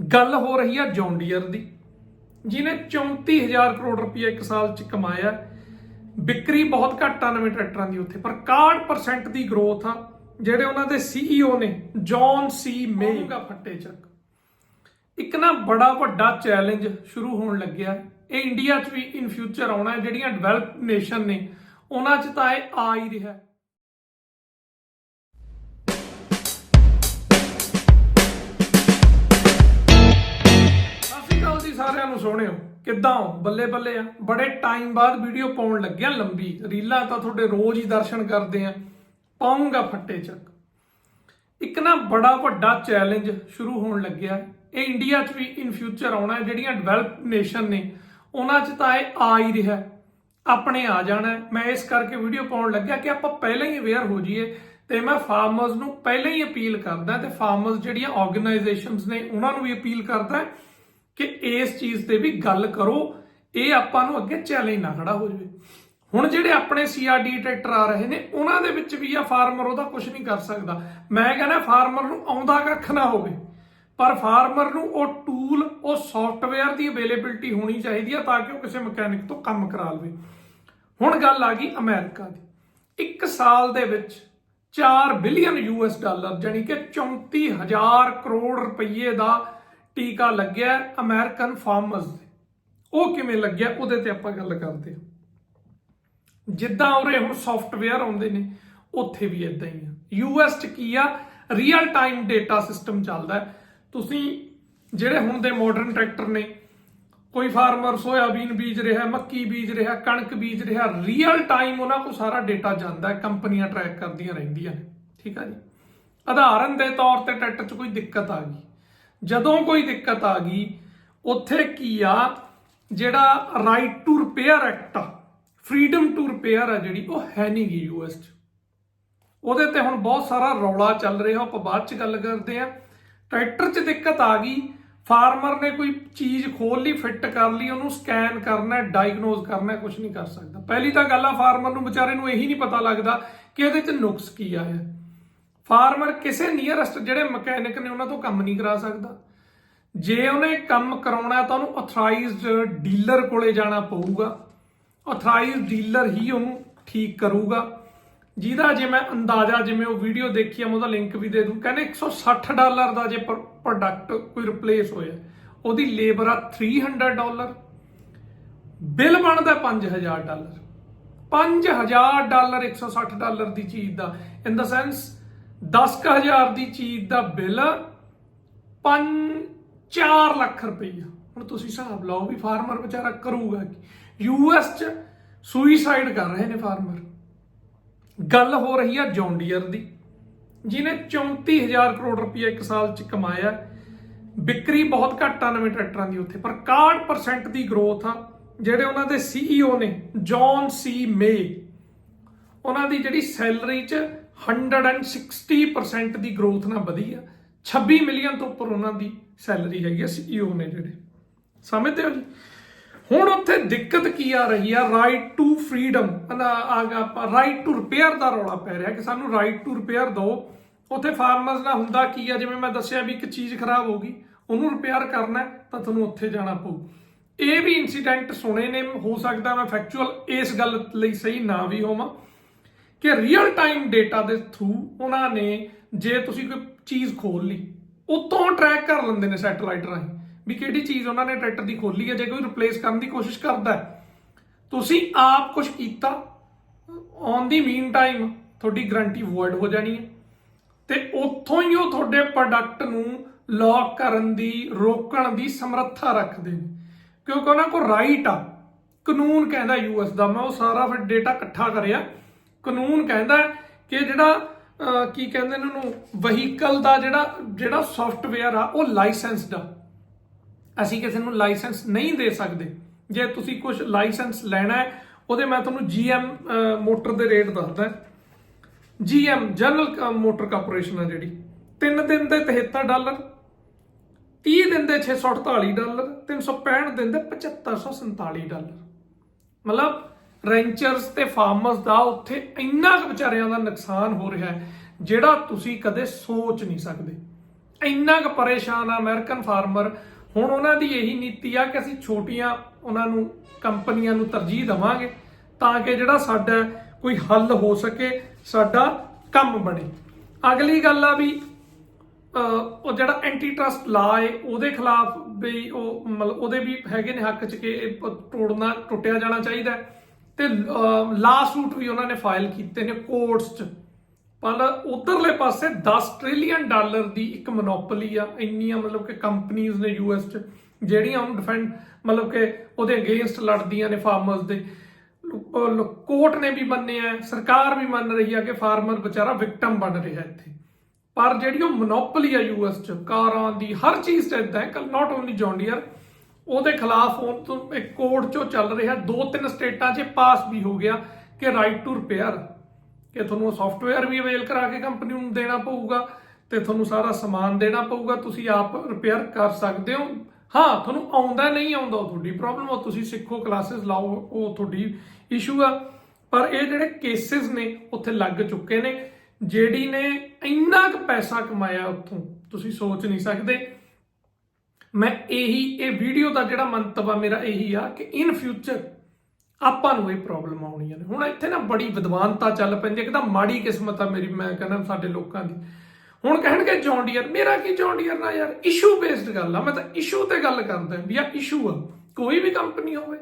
ਗੱਲ ਹੋ ਰਹੀ ਆ ਜੌਨ ਡੀਅਰ ਦੀ ਜਿਹਨੇ 34000 ਕਰੋੜ ਰੁਪਏ ਇੱਕ ਸਾਲ ਚ ਕਮਾਇਆ ਵਿਕਰੀ ਬਹੁਤ ਘੱਟ ਆ ਨਵੇਂ ਟਰੈਕਟਰਾਂ ਦੀ ਉੱਥੇ ਪਰ 61% ਦੀ ਗਰੋਥ ਆ ਜਿਹੜੇ ਉਹਨਾਂ ਦੇ ਸੀਈਓ ਨੇ ਜੌਨ ਸੀ ਮੇਗਾ ਫੱਟੇ ਚੱਕ। ਇੱਕ ਨਾ ਬੜਾ ਵੱਡਾ ਚੈਲੰਜ ਸ਼ੁਰੂ ਹੋਣ ਲੱਗਿਆ। ਇਹ ਇੰਡੀਆ 'ਚ ਵੀ ਇਨ ਫਿਊਚਰ ਆਉਣਾ ਹੈ ਜਿਹੜੀਆਂ ਡਿਵੈਲਪਡ ਨੇਸ਼ਨ ਨੇ ਉਹਨਾਂ 'ਚ ਤਾਂ ਇਹ ਆ ਹੀ ਰਿਹਾ ਸਾਰਿਆਂ ਨੂੰ ਸੋਹਣਿਓ। ਕਿੱਦਾਂ ਹੋ? ਬੱਲੇ ਬੱਲੇ ਆ। ਬੜੇ ਟਾਈਮ ਬਾਅਦ ਵੀਡੀਓ ਪਾਉਣ ਲੱਗਿਆ ਲੰਬੀ। ਰੀਲਾਂ ਤਾਂ ਤੁਹਾਡੇ ਰੋਜ਼ ਹੀ ਦਰਸ਼ਨ ਕਰਦੇ ਆ। ਪਾਉਂਗਾ ਫੱਟੇ ਚੱਕ। ਇੱਕ ਨਾ ਬੜਾ ਵੱਡਾ ਚੈਲੰਜ ਸ਼ੁਰੂ ਹੋਣ ਲੱਗਿਆ। ਇਹ ਇੰਡੀਆ 'ਚ ਵੀ ਇਨ ਫਿਊਚਰ ਆਉਣਾ ਹੈ। ਜਿਹੜੀਆਂ ਡਿਵੈਲਪ ਨੇਸ਼ਨ ਨੇ, ਉਹਨਾਂ 'ਚ ਤਾਂ ਇਹ ਆ ਹੀ ਰਿਹਾ ਆਪਣੇ ਆ ਜਾਣਾ ਮੈਂ ਇਸ ਕਰਕੇ ਵੀਡੀਓ ਪਾਉਣ ਲੱਗਿਆ ਕਿ ਆਪਾਂ ਪਹਿਲਾਂ ਹੀ ਅਵੇਅਰ ਹੋ ਜਾਈਏ ਤੇ ਮੈਂ ਫਾਰਮਰਸ ਨੂੰ ਪਹਿਲਾਂ ਹੀ ਅਪੀਲ ਕਰਦਾ ਤੇ ਫਾਰਮਰਸ ਜਿਹੜੀਆਂ ਆਰਗੇਨਾਈਜੇਸ਼ਨਸ ਨੇ, ਉਹਨਾਂ ਨੂੰ ਵੀ ਅਪੀਲ ਕਰਦਾ। ਕਿ ਇਸ ਚੀਜ਼ ਤੇ ਵੀ ਗੱਲ ਕਰੋ, ਇਹ ਆਪਾਂ ਨੂੰ ਅੱਗੇ ਚੈਲੰਜ ਨਾ ਖੜਾ ਹੋ ਜਾਵੇ। ਹੁਣ ਜਿਹੜੇ ਆਪਣੇ ਸੀਆਰਡੀ ਟਰੈਕਟਰ ਆ ਰਹੇ ਨੇ, ਉਹਨਾਂ ਦੇ ਵਿੱਚ ਵੀ ਆ ਫਾਰਮਰ, ਉਹਦਾ ਕੁਝ ਨਹੀਂ ਕਰ ਸਕਦਾ। ਮੈਂ ਕਹਿੰਦਾ ਫਾਰਮਰ ਨੂੰ ਆਉਂਦਾ ਕੱਖ ਨਾ ਹੋਵੇ, ਪਰ ਫਾਰਮਰ ਨੂੰ ਉਹ ਟੂਲ ਉਹ ਸੌਫਟਵੇਅਰ ਦੀ ਅਵੇਲੇਬਿਲਟੀ ਹੋਣੀ ਚਾਹੀਦੀ ਆ ਤਾਂ ਕਿ ਉਹ ਕਿਸੇ ਮਕੈਨਿਕ ਤੋਂ ਕੰਮ ਕਰਾ ਲਵੇ। ਹੁਣ ਗੱਲ ਆ ਗਈ ਅਮਰੀਕਾ ਦੀ। ਇੱਕ ਸਾਲ ਦੇ ਵਿੱਚ 4 ਬਿਲੀਅਨ ਯੂਐਸ ਡਾਲਰ ਜਾਨੀ ਕਿ 34000 ਕਰੋੜ ਰੁਪਏ ਦਾ ਟੀਕਾ ਲੱਗਿਆ ਹੈ ਅਮਰੀਕਨ ਫਾਰਮਰਸ ਦੇ। ਉਹ ਕਿਵੇਂ ਲੱਗਿਆ, ਉਹਦੇ ਤੇ ਆਪਾਂ ਗੱਲ ਕਰਦੇ ਹਾਂ। ਜਿੱਦਾਂ ਉਰੇ ਹੁਣ ਸੌਫਟਵੇਅਰ ਆਉਂਦੇ ਨੇ, ਉੱਥੇ ਵੀ ਇਦਾਂ ਹੀ ਆ। ਯੂਐਸ ਚ ਕੀ ਆ? ਰੀਅਲ ਟਾਈਮ ਡੇਟਾ ਸਿਸਟਮ ਚੱਲਦਾ ਤੁਸੀਂ ਜਿਹੜੇ ਹੁਣ ਦੇ ਮਾਡਰਨ ਟਰੈਕਟਰ ਨੇ, ਕੋਈ ਫਾਰਮਰ ਸੋਇਆਬੀਨ ਬੀਜ ਰਿਹਾ, ਮੱਕੀ ਬੀਜ ਰਿਹਾ, ਕਣਕ ਬੀਜ ਰਿਹਾ ਰੀਅਲ ਟਾਈਮ ਉਹਨਾਂ ਕੋਲ ਸਾਰਾ ਡੇਟਾ ਜਾਂਦਾ ਕੰਪਨੀਆਂ ਟਰੈਕ ਕਰਦੀਆਂ ਰਹਿੰਦੀਆਂ ਨੇ। ਠੀਕ ਆ ਜੀ? ਉਦਾਹਰਨ ਦੇ ਤੌਰ ਤੇ ਟਰੈਕਟਰ 'ਚ ਕੋਈ ਦਿੱਕਤ ਆ ਗਈ। ਜਦੋਂ ਕੋਈ ਦਿੱਕਤ ਆ ਗਈ, ਉੱਥੇ ਕੀ ਆ, ਜਿਹੜਾ ਰਾਈਟ ਟੂ ਰਿਪੇਅਰ ਐਕਟ ਆ ਫਰੀडम ਟੂ ਰਿਪੇਅਰ ਆ ਜਿਹੜੀ, ਉਹ ਹੈ ਨਹੀਂ ਗੀ ਯੂਐਸ 'ਚ। ਉਹਦੇ ਤੇ ਹੁਣ ਬਹੁਤ ਸਾਰਾ ਰੌਲਾ ਚੱਲ ਰਿਹਾ, ਆਪਾਂ ਬਾਅਦ 'ਚ ਗੱਲ ਕਰਦੇ ਆ। ਟਰੈਕਟਰ 'ਚ ਦਿੱਕਤ ਆ ਗਈ, ਫਾਰਮਰ ਨੇ ਕੋਈ ਚੀਜ਼ ਖੋਲ ਲਈ, ਫਿੱਟ ਕਰ ਲਈ, ਉਹਨੂੰ ਸਕੈਨ ਕਰਨਾ ਡਾਇਗਨੋਸ ਕਰਨਾ ਕੁਝ ਨਹੀਂ ਕਰ ਸਕਦਾ। ਪਹਿਲੀ ਤਾਂ ਗੱਲ ਆ, ਫਾਰਮਰ ਨੂੰ ਵਿਚਾਰੇ ਨੂੰ ਇਹੀ ਨਹੀਂ ਪਤਾ ਲੱਗਦਾ ਕਿ ਇਹਦੇ 'ਚ ਨੁਕਸ ਕੀ ਆਇਆ। ਫਾਰਮਰ ਕਿਸੇ ਨੀਅਰਸਟ ਜਿਹੜੇ ਮਕੈਨਿਕ ਨੇ ਉਹਨਾਂ ਤੋਂ ਕੰਮ ਨਹੀਂ ਕਰਾ ਸਕਦਾ। ਜੇ ਉਹਨੇ ਕੰਮ ਕਰਾਉਣਾ ਤਾਂ ਉਹਨੂੰ ਅਥਰਾਈਜ਼ਡ ਡੀਲਰ ਕੋਲੇ ਜਾਣਾ ਪਊਗਾ। ਅਥਰਾਈਜ਼ਡ ਡੀਲਰ ਹੀ ਉਹਨੂੰ ਠੀਕ ਕਰੂਗਾ। ਜਿਹਦਾ ਜੇ ਮੈਂ ਅੰਦਾਜ਼ਾ ਜਿਵੇਂ ਉਹ ਵੀਡੀਓ ਦੇਖੀ ਆ, ਮੈਂ ਉਹਦਾ ਲਿੰਕ ਵੀ ਦੇ ਦੂੰ। ਕਹਿੰਦੇ 160 ਡਾਲਰ ਦਾ ਜੇ ਪ੍ਰੋਡਕਟ ਕੋਈ ਰਿਪਲੇਸ ਹੋਇਆ, ਉਹਦੀ ਲੇਬਰ ਆ 300 ਡਾਲਰ। ਬਿੱਲ ਬਣਦਾ 5000 ਡਾਲਰ। 5000 ਡਾਲਰ 160 ਡਾਲਰ ਦੀ ਚੀਜ਼ ਦਾ। ਇਨ ਦਾ ਸੈਂਸ 10000 ਦੀ ਚੀਜ਼ ਦਾ ਬਿੱਲ 5 4 ਲੱਖ ਰੁਪਈਆ। ਹੁਣ ਤੁਸੀਂ ਹਿਸਾਬ ਲਾਓ ਵੀ ਫਾਰਮਰ ਵਿਚਾਰਾ ਕਰੂਗਾ ਕੀ। ਯੂਐਸ ਚ ਸੁਈਸਾਈਡ ਕਰ ਰਹੇ ਨੇ ਫਾਰਮਰ। ਗੱਲ ਹੋ ਰਹੀ ਆ ਜੌਨ ਦੀ। ਜਿਹਨੇ 34000 ਕਰੋੜ ਰੁਪਏ ਇੱਕ ਸਾਲ ਚ ਕਮਾਇਆ ਵਿਕਰੀ ਬਹੁਤ ਘੱਟ ਆ ਨਵੇਂ ਟਰੈਕਟਰਾਂ ਦੀ ਉੱਥੇ। ਪਰ 61% ਦੀ ਗਰੋਥ ਆ ਜਿਹੜੇ ਉਹਨਾਂ ਦੇ ਸੀਈਓ ਨੇ, ਜੌਨ ਸੀ ਮੇ। ਉਹਨਾਂ ਦੀ ਜਿਹੜੀ ਸੈਲਰੀ ਚ 160% ਦੀ ਗਰੋਥ ਨਾਲ ਵਧੀ ਆ। 26 ਮਿਲੀਅਨ ਤੋਂ ਉੱਪਰ ਉਹਨਾਂ ਦੀ ਸੈਲਰੀ ਹੈਗੀ ਆ ਸੀਈਓ ਨੇ ਜਿਹੜੇ। ਸਮਝਦੇ ਹੋ ਜੀ? ਹੁਣ ਉੱਥੇ ਦਿੱਕਤ ਕੀ ਆ ਰਹੀ ਆ? Right to freedom right to repair ਦਾ ਰੌਲਾ ਪੈ ਰਿਹਾ ਕਿ ਸਾਨੂੰ ਰਾਈਟ ਟੂ ਰਿਪੇਅਰ ਦਿਓ ਉੱਥੇ ਫਾਰਮਰਸ ਨਾਲ ਹੁੰਦਾ ਕੀ ਆ? ਜਿਵੇਂ ਮੈਂ ਦੱਸਿਆ ਵੀ ਇੱਕ ਚੀਜ਼ ਖਰਾਬ ਹੋ ਗਈ, ਉਹਨੂੰ ਰਿਪੇਅਰ ਕਰਨਾ ਤਾਂ ਤੁਹਾਨੂੰ ਉੱਥੇ ਜਾਣਾ ਪਊ। ਇਹ ਵੀ ਇਨਸੀਡੈਂਟ ਸੁਣੇ ਨੇ, ਹੋ ਸਕਦਾ ਮੈਂ ਫੈਕਚੁਅਲ ਇਸ ਗੱਲ ਲਈ ਸਹੀ ਨਾ ਵੀ ਹੋਵਾਂ। ਕਿ ਰੀਅਲ ਟਾਈਮ ਡੇਟਾ ਦੇ ਥਰੂ ਉਹਨਾਂ ਨੇ ਜੇ ਤੁਸੀਂ ਕੋਈ ਚੀਜ਼ ਖੋਲ ਲਈ, ਉਤੋਂ ਟਰੈਕ ਕਰ ਲੈਂਦੇ ਨੇ ਸੈਟਲਾਈਟ ਰਾਹੀਂ ਵੀ ਕਿਹੜੀ ਚੀਜ਼ ਉਹਨਾਂ ਨੇ ਟਰੈਕਟਰ ਦੀ ਖੋਲੀ ਹੈ, ਜੇ ਕੋਈ ਰਿਪਲੇਸ ਕਰਨ ਦੀ ਕੋਸ਼ਿਸ਼ ਕਰਦਾ ਤੁਸੀਂ ਆਪ ਕੁਝ ਕੀਤਾ? ਔਨ ਦੀ ਮੀਨ ਟਾਈਮ ਤੁਹਾਡੀ ਗਰੰਟੀ ਵੋਇਡ ਹੋ ਜਾਣੀ ਹੈ। ਤੇ ਉੱਥੋਂ ਹੀ ਉਹ ਤੁਹਾਡੇ ਪ੍ਰੋਡਕਟ ਨੂੰ ਲੌਕ ਕਰਨ ਦੀ, ਰੋਕਣ ਦੀ ਸਮਰੱਥਾ ਰੱਖਦੇ ਨੇ। ਕਿਉਂਕਿ ਉਹਨਾਂ ਕੋਲ ਰਾਈਟ ਆ। ਕਾਨੂੰਨ ਕਹਿੰਦਾ ਯੂਐਸ ਦਾ, ਮੈਂ ਉਹ ਸਾਰਾ ਫਿਰ ਡੇਟਾ ਇਕੱਠਾ ਕਰਿਆ। ਕਾਨੂੰਨ ਕਹਿੰਦਾ ਕਿ ਜਿਹੜਾ ਕੀ ਕਹਿੰਦੇ ਨੇ ਉਹਨੂੰ ਵਹੀਕਲ ਦਾ ਜਿਹੜਾ ਜਿਹੜਾ ਸੌਫਟਵੇਅਰ ਆ, ਉਹ ਲਾਇਸੈਂਸਡ ਆ। ਅਸੀਂ ਕਿਸੇ ਨੂੰ ਲਾਇਸੈਂਸ ਨਹੀਂ ਦੇ ਸਕਦੇ। ਜੇ ਤੁਸੀਂ ਕੁਝ ਲਾਇਸੈਂਸ ਲੈਣਾ ਹੈ, ਉਹਦੇ ਮੈਂ ਤੁਹਾਨੂੰ ਜੀਐਮ ਮੋਟਰ ਦੇ ਰੇਟ ਦੱਸਦਾ ਜੀਐਮ ਜਨਰਲ ਮੋਟਰ ਕਾਰਪੋਰੇਸ਼ਨ ਆ ਜਿਹੜੀ। 3 ਦਿਨ ਦੇ 73 ਡਾਲਰ 30 ਦਿਨ ਦੇ 648 ਡਾਲਰ 365 ਦਿਨ ਦੇ 7547 ਡਾਲਰ। ਮਤਲਬ ਰੈਂਚਰਸ ਤੇ ਫਾਰਮਰਸ ਦਾ ਉੱਥੇ ਇੰਨਾ ਕੁ ਵਿਚਾਰਿਆਂ ਦਾ ਨੁਕਸਾਨ ਹੋ ਰਿਹਾ ਹੈ, ਜਿਹੜਾ ਤੁਸੀਂ ਕਦੇ ਸੋਚ ਨਹੀਂ ਸਕਦੇ। ਇੰਨਾ ਕੁ ਪਰੇਸ਼ਾਨ ਆ ਅਮਰੀਕਨ ਫਾਰਮਰ ਹੁਣ ਉਹਨਾਂ ਦੀ ਇਹੀ ਨੀਤੀ ਆ ਕਿ ਅਸੀਂ ਛੋਟੀਆਂ ਉਹਨਾਂ ਨੂੰ, ਕੰਪਨੀਆਂ ਨੂੰ ਤਰਜੀਹ ਦੇਵਾਂਗੇ ਤਾਂ ਕਿ ਜਿਹੜਾ ਸਾਡਾ ਕੋਈ ਹੱਲ ਹੋ ਸਕੇ, ਸਾਡਾ ਕੰਮ ਬਣੇ। ਅਗਲੀ ਗੱਲ ਆ ਵੀ ਉਹ ਜਿਹੜਾ ਐਂਟੀ ਟਰਸਟ ਲਾ ਹੈ ਉਹਦੇ ਖਿਲਾਫ ਵੀ ਉਹ ਮਤਲਬ ਉਹਦੇ ਵੀ ਹੈਗੇ ਨੇ ਹੱਕ ਚ ਕਿ ਇਹ ਤੋੜਨਾ, ਟੁੱਟਿਆ ਜਾਣਾ ਚਾਹੀਦਾ ਹੈ। ਤੇ ਲਾਸਟ ਰੂਟ ਵੀ ਉਹਨਾਂ ਨੇ ਫਾਈਲ ਕੀਤੇ ਨੇ ਕੋਰਟਸ ਚ। ਪਰ ਉਧਰਲੇ ਪਾਸੇ 10 ਟ੍ਰਿਲੀਅਨ ਡਾਲਰ ਦੀ ਇੱਕ ਮੋਨੋਪੋਲੀ ਆ, ਇੰਨੀਆਂ ਮਤਲਬ ਕਿ ਕੰਪਨੀਆਂ ਨੇ ਯੂਐਸ ਚ, ਜਿਹੜੀਆਂ ਹੁਣ ਡਿਫੈਂਡ ਮਤਲਬ ਕਿ ਉਹਦੇ ਅਗੇਂਸਟ ਲੜਦੀਆਂ ਨੇ ਫਾਰਮਰਸ ਦੇ। ਕੋਰਟ ਨੇ ਵੀ ਮੰਨਿਆ ਸਰਕਾਰ ਵੀ ਮੰਨ ਰਹੀ ਆ ਕਿ ਫਾਰਮਰ ਵਿਚਾਰਾ ਵਿਕਟਮ ਬਣ ਰਿਹਾ ਇੱਥੇ। ਪਰ ਜਿਹੜੀ ਉਹ ਮੋਨੋਪੋਲੀ ਆ ਯੂਐਸ ਚ, ਕਾਰਾਂ ਦੀ, ਹਰ ਚੀਜ਼ ਤੇ ਇਦਾਂ ਹੈ ਨਾਟ ਓਨਲੀ ਜੌਂਡੀਅਰ ਉਹਦੇ ਖਿਲਾਫ ਹੁਣ ਇੱਕ ਕੋਰਟ ਚੋਂ ਚੱਲ ਰਿਹਾ, ਦੋ ਤਿੰਨ ਸਟੇਟਾਂ 'ਚ ਪਾਸ ਵੀ ਹੋ ਗਿਆ ਕਿ ਰਾਈਟ ਟੂ ਰਿਪੇਅਰ ਕਿ ਤੁਹਾਨੂੰ ਸੌਫਟਵੇਅਰ ਵੀ ਅਵੇਲ ਕਰਾ ਕੇ ਕੰਪਨੀ ਨੂੰ ਦੇਣਾ ਪਊਗਾ ਤੇ ਤੁਹਾਨੂੰ ਸਾਰਾ ਸਮਾਨ ਦੇਣਾ ਪਊਗਾ, ਤੁਸੀਂ ਆਪ ਰਿਪੇਅਰ ਕਰ ਸਕਦੇ ਹੋ। ਹਾਂ, ਤੁਹਾਨੂੰ ਆਉਂਦਾ ਨਹੀਂ ਆਉਂਦਾ ਉਹ ਤੁਹਾਡੀ ਪ੍ਰੋਬਲਮ ਉਹ ਤੁਸੀਂ ਸਿੱਖੋ ਕਲਾਸਿਸ ਲਾਓ, ਉਹ ਤੁਹਾਡੀ ਇਸ਼ੂ ਆ। ਪਰ ਇਹ ਜਿਹੜੇ ਕੇਸਿਸ ਨੇ, ਉੱਥੇ ਲੱਗ ਚੁੱਕੇ ਨੇ। ਜਿਹੜੀ ਨੇ ਇੰਨਾ ਕੁ ਪੈਸਾ ਕਮਾਇਆ ਉੱਥੋਂ, ਤੁਸੀਂ ਸੋਚ ਨਹੀਂ ਸਕਦੇ। ਮੈਂ ਇਹੀ, ਇਹ ਵੀਡੀਓ ਦਾ ਜਿਹੜਾ ਮੰਤਵ ਆ ਮੇਰਾ ਇਹੀ ਆ ਕਿ ਇਨ ਫਿਊਚਰ ਆਪਾਂ ਨੂੰ ਇਹ ਪ੍ਰੋਬਲਮ ਆਉਣੀਆਂ ਨੇ। ਹੁਣ ਇੱਥੇ ਨਾ ਬੜੀ ਵਿਦਵਾਨਤਾ ਚੱਲ ਪੈਂਦੀ ਹੈ ਕਿ ਮਾੜੀ ਕਿਸਮਤ ਆ ਮੇਰੀ, ਮੈਂ ਕਹਿੰਦਾ ਸਾਡੇ ਲੋਕਾਂ ਦੀ। ਹੁਣ ਕਹਿਣਗੇ ਜੌਂਡੀਅਰ ਮੇਰਾ ਕੀ ਜੌਂਡੀਅਰ ਨਾ ਯਾਰ? ਇਸ਼ੂ ਬੇਸਡ ਗੱਲ ਆ, ਮੈਂ ਤਾਂ ਇਸ਼ੂ ਤੇ ਗੱਲ ਕਰਦਾ ਵੀ ਆ ਇਸ਼ੂ ਆ, ਕੋਈ ਵੀ ਕੰਪਨੀ ਹੋਵੇ।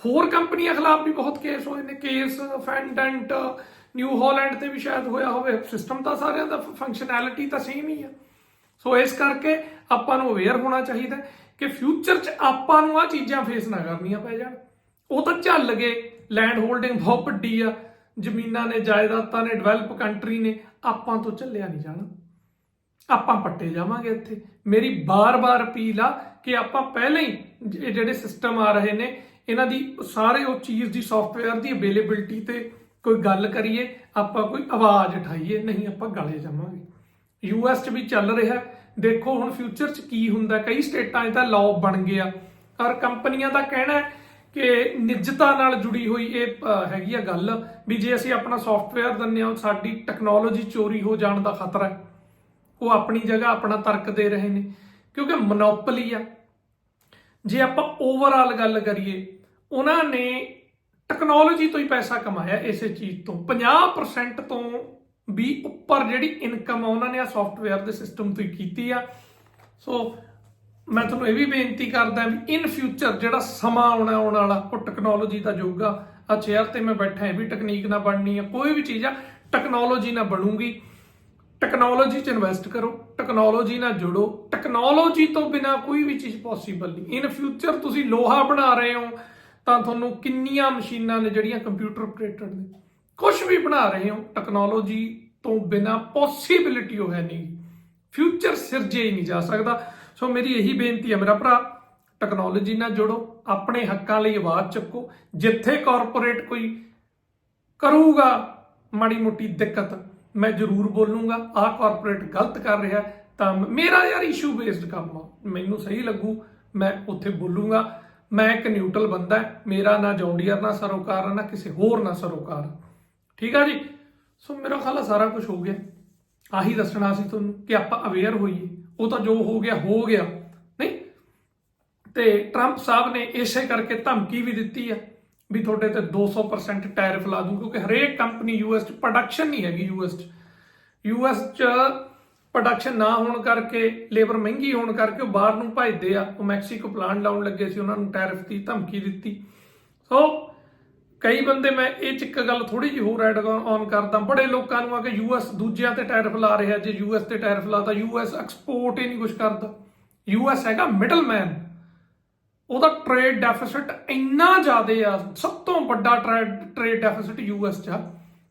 ਹੋਰ ਕੰਪਨੀਆਂ ਖਿਲਾਫ ਵੀ ਬਹੁਤ ਕੇਸ ਹੋਏ ਨੇ ਕੇਸ ਫੈਂਡੈਂਟ ਨਿਊ ਹਾਲੈਂਡ ਤੇ ਵੀ ਸ਼ਾਇਦ ਹੋਇਆ ਹੋਵੇ। ਸਿਸਟਮ ਤਾਂ ਸਾਰਿਆਂ ਦਾ ਫੰਕਸ਼ਨੈਲਿਟੀ ਤਾਂ ਸੇਮ ਹੀ ਆ। ਸੋ ਇਸ ਕਰਕੇ ਆਪਾਂ ਨੂੰ ਅਵੇਅਰ ਹੋਣਾ ਚਾਹੀਦਾ ਕਿ ਫਿਊਚਰ 'ਚ ਆਪਾਂ ਨੂੰ ਆ ਚੀਜ਼ਾਂ ਫੇਸ ਨਾ ਕਰਨੀਆਂ ਪੈ ਜਾਣ। ਉਹ ਤਾਂ ਝੱਲ ਗਏ। ਲੈਂਡ ਹੋਲਡਿੰਗ ਬਹੁਤ ਵੱਡੀ ਆ। ਜ਼ਮੀਨਾਂ ਨੇ, ਜਾਇਦਾਦਾਂ ਨੇ ਡਿਵੈਲਪ ਕੰਟਰੀ ਨੇ, ਆਪਾਂ ਤੋਂ ਝੱਲਿਆ ਨਹੀਂ ਜਾਣਾ। ਆਪਾਂ ਪੱਟੇ ਜਾਵਾਂਗੇ ਇੱਥੇ। ਮੇਰੀ ਬਾਰ-ਬਾਰ ਅਪੀਲ ਆ ਕਿ ਆਪਾਂ ਪਹਿਲਾਂ ਹੀ ਇਹ ਜਿਹੜੇ ਸਿਸਟਮ ਆ ਰਹੇ ਨੇ, ਇਹਨਾਂ ਦੀ ਸਾਰੇ ਉਹ ਚੀਜ਼ ਦੀ ਸੌਫਟਵੇਅਰ ਦੀ ਅਵੇਲੇਬਿਲਟੀ ਤੇ ਕੋਈ ਗੱਲ ਕਰੀਏ, ਆਪਾਂ ਕੋਈ ਆਵਾਜ਼ ਉਠਾਈਏ, ਨਹੀਂ ਆਪਾਂ ਗਲੇ ਜਾਵਾਂਗੇ। ਯੂਐਸ 'ਚ ਵੀ ਚੱਲ ਰਿਹਾ। ਹੈ। ਦੇਖੋ ਹੁਣ ਫਿਊਚਰ 'ਚ ਕੀ ਹੁੰਦਾ ਕਈ ਸਟੇਟਾਂ 'ਚ ਤਾਂ ਲਾਅ ਬਣ ਗਿਆ। ਔਰ ਕੰਪਨੀਆਂ ਦਾ ਕਹਿਣਾ ਹੈ ਕਿ ਨਿੱਜਤਾ ਨਾਲ ਜੁੜੀ ਹੋਈ ਇਹ ਅ, ਹੈਗੀ ਆ ਗੱਲ ਵੀ ਜੇ ਅਸੀਂ ਆਪਣਾ ਸੌਫਟਵੇਅਰ ਦਿੰਦੇ ਹਾਂ ਸਾਡੀ ਟੈਕਨੋਲੋਜੀ ਚੋਰੀ ਹੋ ਜਾਣ ਦਾ ਖਤਰਾ ਹੈ। ਉਹ ਆਪਣੀ ਜਗ੍ਹਾ ਆਪਣਾ ਤਰਕ ਦੇ ਰਹੇ ਨੇ। ਕਿਉਂਕਿ ਮੋਨੋਪੋਲੀ ਆ। ਜੇ ਆਪਾਂ ਓਵਰਆਲ ਗੱਲ ਕਰੀਏ ਉਹਨਾਂ ਨੇ ਟੈਕਨੋਲੋਜੀ ਤੋਂ ਹੀ ਪੈਸਾ ਕਮਾਇਆ ਇਸੇ ਚੀਜ਼ ਤੋਂ। 50% ਤੋਂ ਵੀ ਉੱਪਰ ਜਿਹੜੀ ਇਨਕਮ ਆ, ਉਹਨਾਂ ਨੇ ਆ ਸੌਫਟਵੇਅਰ ਦੇ ਸਿਸਟਮ ਤੋਂ ਹੀ ਕੀਤੀ ਆ। ਸੋ ਮੈਂ ਤੁਹਾਨੂੰ ਇਹ ਵੀ ਬੇਨਤੀ ਕਰਦਾ ਵੀ ਇਨ ਫਿਊਚਰ ਜਿਹੜਾ ਸਮਾਂ ਆਉਣਾ, ਆਉਣ ਵਾਲਾ, ਉਹ ਟੈਕਨੋਲੋਜੀ ਦਾ ਯੁੱਗ ਆ। ਆ ਚੇਅਰ ਤੇ ਮੈਂ ਬੈਠਾ, ਇਹ ਵੀ ਟੈਕਨੀਕ ਨਾਲ ਬਣਨੀ ਆ। ਕੋਈ ਵੀ ਚੀਜ਼ ਆ ਟੈਕਨੋਲੋਜੀ ਨਾਲ ਬਣੂਗੀ। ਟੈਕਨੋਲੋਜੀ 'ਚ ਇਨਵੈਸਟ ਕਰੋ ਟੈਕਨੋਲੋਜੀ ਨਾਲ ਜੁੜੋ। ਟੈਕਨੋਲੋਜੀ ਤੋਂ ਬਿਨਾ ਕੋਈ ਵੀ ਚੀਜ਼ ਪੋਸੀਬਲ ਨਹੀਂ। ਇਨ ਫਿਊਚਰ ਤੁਸੀਂ ਲੋਹਾ ਬਣਾ ਰਹੇ ਹੋ, ਤਾਂ ਤੁਹਾਨੂੰ ਕਿੰਨੀਆਂ ਮਸ਼ੀਨਾਂ ਨੇ ਜਿਹੜੀਆਂ ਕੰਪਿਊਟਰ ਆਪਰੇਟਡ ਨੇ? ਕੁਝ ਵੀ ਬਣਾ ਰਹੇ ਹੋ ਟੈਕਨੋਲੋਜੀ ਤੋਂ ਬਿਨਾ ਪੋਸੀਬਿਲਿਟੀ ਉਹ ਹੈ ਨਹੀਂ। ਫਿਊਚਰ ਸਿਰਜੇ ਹੀ ਨਹੀਂ ਜਾ ਸਕਦਾ। ਸੋ ਮੇਰੀ ਇਹੀ ਬੇਨਤੀ ਹੈ ਮੇਰਾ ਭਰਾ ਟੈਕਨੋਲੋਜੀ ਨਾਲ ਜੁੜੋ, ਆਪਣੇ ਹੱਕਾਂ ਲਈ ਆਵਾਜ਼ ਚੱਕੋ। ਜਿੱਥੇ ਕਾਰਪੋਰੇਟ ਕੋਈ ਕਰੂਗਾ, ਮਾੜੀ ਮੋਟੀ ਦਿੱਕਤ, ਮੈਂ ਜ਼ਰੂਰ ਬੋਲੂੰਗਾ, ਆਹ ਕਾਰਪੋਰੇਟ ਗਲਤ ਕਰ ਰਿਹਾ, ਤਾਂ ਮੇਰਾ ਯਾਰ ਇਸ਼ੂ ਬੇਸਡ ਕੰਮ ਆ। ਮੈਨੂੰ ਸਹੀ ਲੱਗੂ, ਮੈਂ ਉੱਥੇ ਬੋਲੂੰਗਾ। ਮੈਂ ਇੱਕ ਨਿਊਟਰਲ ਬੰਦਾ, ਮੇਰਾ ਨਾ ਜੌਂਡੀਅਰ, ਨਾ ਸਰੋਕਾਰ, ਨਾ ਕਿਸੇ ਹੋਰ ਨਾ ਸਰੋਕਾਰ। ਠੀਕ ਆ ਜੀ? ਸੋ ਮੇਰਾ ਖਿਆਲ ਆ ਸਾਰਾ ਕੁਝ ਹੋ ਗਿਆ। ਆਹੀ ਦੱਸਣਾ ਸੀ ਤੁਹਾਨੂੰ ਕਿ ਆਪਾਂ ਅਵੇਅਰ ਹੋਈਏ। ਉਹ ਤਾਂ ਜੋ ਹੋ ਗਿਆ ਹੋ ਗਿਆ। ਨਹੀਂ? ਤੇ ਟਰੰਪ ਸਾਹਿਬ ਨੇ ਇਸੇ ਕਰਕੇ ਧਮਕੀ ਵੀ ਦਿੱਤੀ ਆ ਵੀ ਤੁਹਾਡੇ ਤੇ 200% ਟੈਰਿਫ ਲਾ ਦੂੰ, ਕਿਉਂਕਿ ਹਰੇਕ ਕੰਪਨੀ ਯੂਐਸ ਚ ਪ੍ਰੋਡਕਸ਼ਨ ਨਹੀਂ ਹੈਗੀ ਯੂਐਸ ਚ। ਯੂਐਸ ਚ ਪ੍ਰੋਡਕਸ਼ਨ ਨਾ ਹੋਣ ਕਰਕੇ ਲੇਬਰ ਮਹਿੰਗੀ ਹੋਣ ਕਰਕੇ ਉਹ ਬਾਹਰ ਨੂੰ ਭਜਦੇ ਆ। ਉਹ ਮੈਕਸੀਕੋ ਪਲਾਂਟ ਲਾਉਣ ਲੱਗੇ ਸੀ, ਉਹਨਾਂ ਨੂੰ ਟੈਰਿਫ ਦੀ ਧਮਕੀ ਦਿੱਤੀ। ਸੋ ਕਈ ਬੰਦੇ ਮੈਂ ਇਹ ਚ ਇੱਕ ਗੱਲ ਥੋੜੀ ਜਿਹੀ ਹੋਰ ਐਡ ਔਨ ਕਰਦਾ। ਬੜੇ ਲੋਕਾਂ ਨੂੰ ਆ ਕਿ ਯੂਐਸ ਦੂਜਿਆਂ ਤੇ ਟੈਰਿਫ ਲਾ ਰਿਹਾ। ਜੇ ਯੂਐਸ ਤੇ ਟੈਰਿਫ ਲਾਤਾ ਯੂਐਸ ਐਕਸਪੋਰਟ ਹੀ ਨਹੀਂ ਕੁਝ ਕਰਦਾ। ਯੂਐਸ ਹੈਗਾ ਮਿਡਲਮੈਨ ਉਹਦਾ ਟ੍ਰੇਡ ਡੈਫਿਸਿਟ ਇੰਨਾ ਜ਼ਿਆਦਾ ਆ। ਸਭ ਤੋਂ ਵੱਡਾ ਟ੍ਰੇਡ ਡੈਫਿਸਿਟ ਯੂਐਸ 'ਚ ਆ।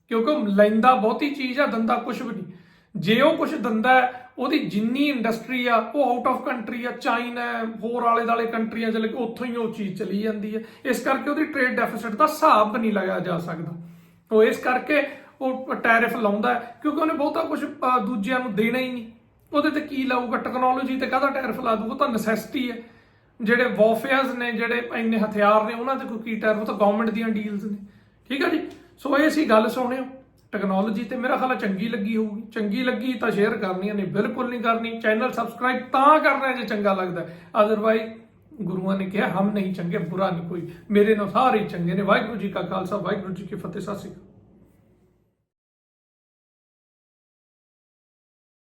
ਕਿਉਂਕਿ ਉਹ ਲੈਂਦਾ ਬਹੁਤੀ ਚੀਜ਼ ਆ ਦੰਦਾ ਕੁਝ ਵੀ ਨਹੀਂ। ਜੇ ਉਹ ਕੁਝ ਦੰਦਾ ਹੈ, ਉਹਦੀ ਜਿੰਨੀ ਇੰਡਸਟਰੀ ਆ, ਉਹ ਆਊਟ ਆਫ ਕੰਟਰੀ ਆ ਚਾਈਨਾ ਹੋਰ ਆਲੇ ਦਾਲੇ ਕੰਟਰੀਆਂ ਚ ਲੱਗੇ, ਉੱਥੋਂ ਹੀ ਉਹ ਚੀਜ਼ ਚਲੀ ਜਾਂਦੀ ਹੈ ਇਸ ਕਰਕੇ ਉਹਦੀ ਟ੍ਰੇਡ ਡੈਫਿਸਿਟ ਦਾ ਹਿਸਾਬ ਨਹੀਂ ਲਗਾਇਆ ਜਾ ਸਕਦਾ। ਉਹ ਇਸ ਕਰਕੇ ਉਹ ਟੈਰਿਫ ਲਾਉਂਦਾ ਕਿਉਂਕਿ ਉਹਨੇ ਬਹੁਤਾ ਕੁਝ ਦੂਜਿਆਂ ਨੂੰ ਦੇਣਾ ਹੀ ਨਹੀਂ। ਉਹਦੇ ਤੇ ਕੀ ਲਾਊਗਾ? ਟੈਕਨੋਲੋਜੀ ਤੇ ਕਾਹਦਾ ਟੈਰਿਫ ਲਾ ਦੂਗਾ ਉਹ ਤਾਂ ਨੈਸੈਸਿਟੀ ਹੈ। ਜਿਹੜੇ ਵਾਰਫੇਅਰਸ ਨੇ, ਜਿਹੜੇ ਇੰਨੇ ਹਥਿਆਰ ਨੇ, ਉਹਨਾਂ ਤੇ ਕੋਈ ਕੀ ਟੈਰਿਫ ਉਹ ਤਾਂ ਗਵਰਨਮੈਂਟ ਦੀਆਂ ਡੀਲਸ ਨੇ। ਠੀਕ ਹੈ ਜੀ? ਸੋ ਇਹ ਸੀ ਗੱਲ ਸੁਣਿਓ। ਟੈਕਨੋਲੋਜੀ ਤੇ ਮੇਰਾ ਖਿਆਲ ਚੰਗੀ ਲੱਗੀ ਹੋਊਗੀ। ਚੰਗੀ ਲੱਗੀ ਤਾਂ ਸ਼ੇਅਰ ਕਰਨੀ ਹੈ, ਨਹੀਂ ਬਿਲਕੁਲ ਨਹੀਂ ਕਰਨੀ। ਚੈਨਲ ਸਬਸਕ੍ਰਾਈਬ ਤਾਂ ਕਰਨਾ ਜੇ ਚੰਗਾ ਲੱਗਦਾ ਅਦਰਵਾਈਜ਼ ਗੁਰੂਆਂ ਨੇ ਕਿਹਾ ਹਮ ਨਹੀਂ ਚੰਗੇ ਬੁਰਾ ਨਹੀਂ ਕੋਈ। ਮੇਰੇ ਨਾਲ ਸਾਰੇ ਚੰਗੇ ਨੇ। ਵਾਹਿਗੁਰੂ ਜੀ ਕਾ ਖਾਲਸਾ ਵਾਹਿਗੁਰੂ ਜੀ ਕੀ ਫਤਿਹ ਸਤਿ ਸ਼੍ਰੀ ਅਕਾਲ।